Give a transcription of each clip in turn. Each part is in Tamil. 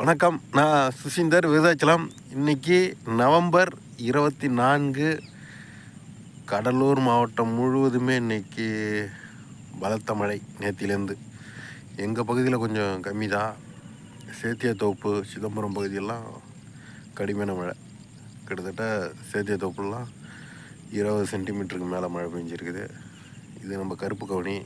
வணக்கம். நான் சுசீந்தர் விருதாச்சலம். இன்னைக்கு நவம்பர் இருபத்தி நான்கு. கடலூர் மாவட்டம் முழுவதுமே இன்றைக்கி பலத்த மழை நேற்றிலேருந்து எங்கள் பகுதியில் கொஞ்சம் கம்மி தான் சேத்தியாத்தோப்பு சிதம்பரம் பகுதியெல்லாம் கடுமையான மழை. கிட்டத்தட்ட சேத்தியாத்தோப்புலாம் இருபது சென்டிமீட்டருக்கு மேலே மழை பெஞ்சிருக்குது. இது நம்ம கருப்பு கவுனி.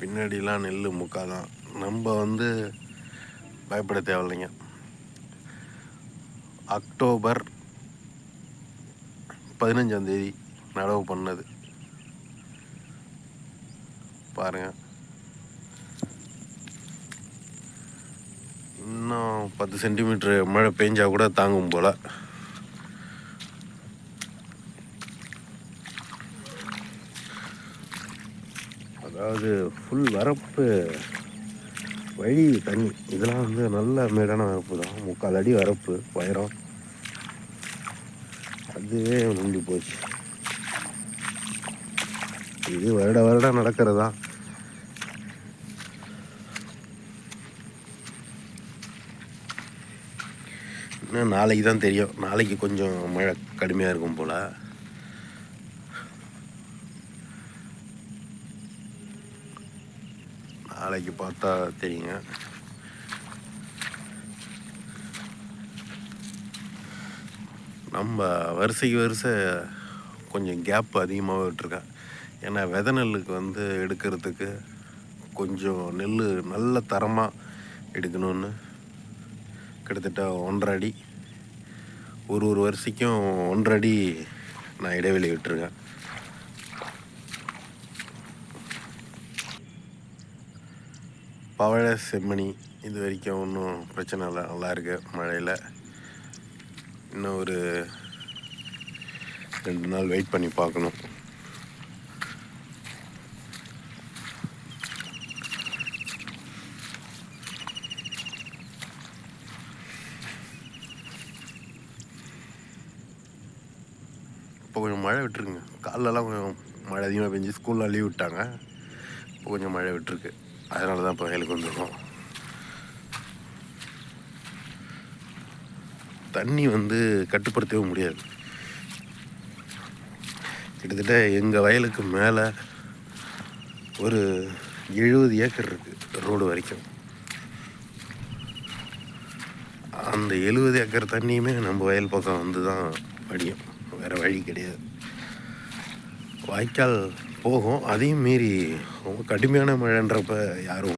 பின்னாடிலாம் நெல் முக்காதான். நம்ம வந்து பயப்பட தேவையில்லைங்க. அக்டோபர் பதினஞ்சாம் தேதி நடவு பண்ணது. பாருங்க. இன்னும் பத்து சென்டிமீட்ரு மழை பெஞ்சால் கூட தாங்கும் போல. அதாவது ஃபுல் வரப்பு வழி தண்ணி. இதெல்லாம் வந்து நல்ல மேடான வரப்பு தான். முக்கால் அடி வரப்பு உயரம். அதுவே நொண்டி போச்சு. இது வருட வருடம் நடக்கிறதா இன்னும் நாளைக்கு தான் தெரியும். நாளைக்கு கொஞ்சம் மழை கடுமையாக இருக்கும் போல். நாளைக்கு பார்த்தா தெரியுங்க. நம்ம வரிசைக்கு வரிசை கொஞ்சம் கேப் அதிகமாக விட்டுருக்கேன் ஏன்னா வித நெல்லுக்கு வந்து எடுக்கிறதுக்கு கொஞ்சம் நெல் நல்ல தரமாக எடுக்கணும்னு கிட்டத்தட்ட ஒன்றரை அடி ஒரு ஒரு வரிசைக்கும் ஒன்றரை அடி நான் இடைவெளி விட்டுருக்கேன். பவழ செம்மணி இது வரைக்கும் ஒன்றும் பிரச்சனை இல்லை. நல்லா இருக்கு மழையில். இன்னும் ஒரு ரெண்டு நாள் வெயிட் பண்ணி பார்க்கணும். இப்போ கொஞ்சம் மழை விட்டுருங்க. காலெலாம் கொஞ்சம் மழை அதிகமாக பெஞ்சு ஸ்கூல்லாம் லீவ் விட்டாங்க. இப்போ கொஞ்சம் மழை விட்டுருக்கு. அதனால தான் இப்போ வயலுக்கு வந்துருக்கோம். தண்ணி வந்து கட்டுப்படுத்தவே முடியாது. கிட்டத்தட்ட எங்கள் வயலுக்கு மேலே ஒரு எழுபது ஏக்கர் இருக்குது ரோடு வரைக்கும். அந்த எழுபது ஏக்கர் தண்ணியுமே நம்ம வயல் பக்கம் வந்து தான் படியும். வேறு வழி கிடையாது. வாய்க்கால் போகும். அதையும் மீறி ரொம்ப கடுமையான மழைன்றப்ப யாரும்